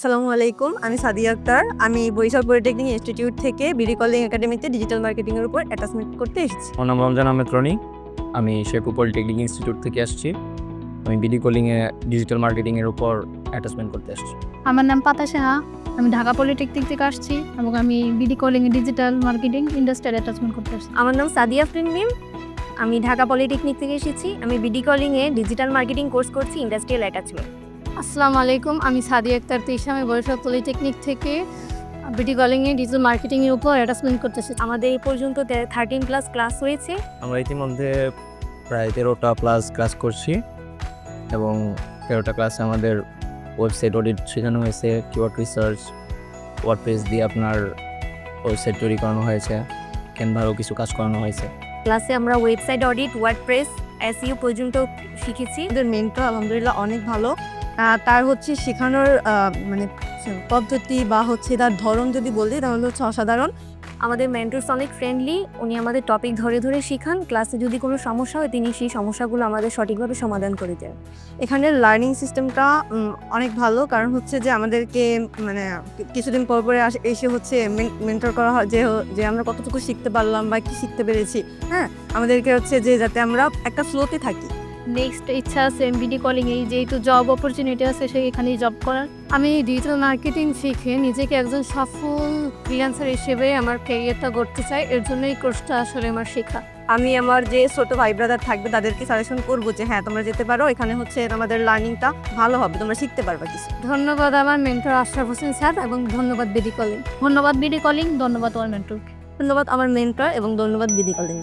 আসসালামু আলাইকুম আমি সাদিয়া আক্তার। আমি বরিশাল পলিটেকনিক ইনস্টিটিউট থেকে বিডি কলিং একাডেমিতে ডিজিটাল মার্কেটিংয়ের উপর অ্যাটাচমেন্ট করতে এসেছি। আমার নাম রমজান আহমেদ রনি। আমি শেখু পলিটেকনিক ইনস্টিটিউট থেকে আসছি। আমি বিডি কলিংয়ে ডিজিটাল মার্কেটিংয়ের উপর অ্যাটাচমেন্ট করতে আসছি আমার নাম পাতা সাহা। আমি ঢাকা পলিটেকনিক থেকে আসছি এবং আমি BD calling digital marketing industrial attachment করতে আসছি আমার নাম সাদিয়া ফ্রিনমিম আমি ঢাকা পলিটেকনিক থেকে এসেছি। আমি বিডি কলিংয়ে ডিজিটাল মার্কেটিং কোর্স করছি ইন্ডাস্ট্রিয়াল অ্যাটাচমেন্ট। আসসালামু আলাইকুম আমি সাদিয়া আক্তার তেইশা আমি বরিশাল পলিটেকনিক থেকে বিডি কলিংয়ে ডিজিটাল মার্কেটিংয়ের উপর অ্যাটাচমেন্ট করতেছি আমাদের এই পর্যন্ত থার্টিন প্লাস ক্লাস হয়েছে। আমরা ইতিমধ্যে প্রায় তেরোটা প্লাস ক্লাস করছি এবং তেরোটা ক্লাসে আমাদের ওয়েবসাইট অডিট শেখানো হয়েছে কিওয়ার্ড রিসার্চ ওয়ার্ড ওয়ার্ডপ্রেস দিয়ে আপনার ওয়েবসাইট তৈরি করানো হয়েছে ক্যানভারও কিছু কাজ করানো হয়েছে। ক্লাসে আমরা ওয়েবসাইট অডিট ওয়ার্ডপ্রেস এসইও পর্যন্ত শিখেছি। আমাদের মেন্টর আলহামদুলিল্লাহ অনেক ভালো। তার হচ্ছে শেখানোর মানে পদ্ধতি বা হচ্ছে তার ধরন যদি বলি তাহলে হচ্ছে অসাধারণ। আমাদের মেন্টরস অনেক ফ্রেন্ডলি উনি আমাদের টপিক ধরে ধরে শেখান। ক্লাসে যদি কোনো সমস্যা হয় তিনি সেই সমস্যাগুলো আমাদের সঠিকভাবে সমাধান করে দেন। এখানের লার্নিং সিস্টেমটা অনেক ভালো। কারণ হচ্ছে যে আমাদেরকে মানে কিছুদিন পর পরে এসে হচ্ছে মেন্টর করা হয় যে যে আমরা কতটুকু শিখতে পারলাম বা কি শিখতে পেরেছি। হ্যাঁ আমাদেরকে হচ্ছে যে যাতে আমরা একটা ফ্লোতে থাকি। নেক্সট ইচ্ছা আছে বিডি কলিং এই যেহেতু জব অপরচুনিটি আছে সেখানেই জব করার। আমি ডিজিটাল মার্কেটিং শিখে নিজেকে একজন সফল ফ্রিল্যান্সার হিসেবে আমার ক্যারিয়ারটা গড়তে চাই এর জন্য এই কোর্সটা আসলে আমার শেখা। আমি আমার যে ছোট ভাই ব্রাদার থাকবে তাদেরকে সাজেশন করব যে হ্যাঁ তোমরা যেতে পারো এখানে হচ্ছে আমাদের লার্নিংটা ভালো হবে তোমরা শিখতে পারবে কিছু। ধন্যবাদ আমার মেন্টর আশরাফ হোসেন স্যার এবং ধন্যবাদ বিডি কলিং ধন্যবাদ বিডি কলিং ধন্যবাদ আমার মেন্টরকে ধন্যবাদ আমার মেন্টর এবং ধন্যবাদ বিডি কলিং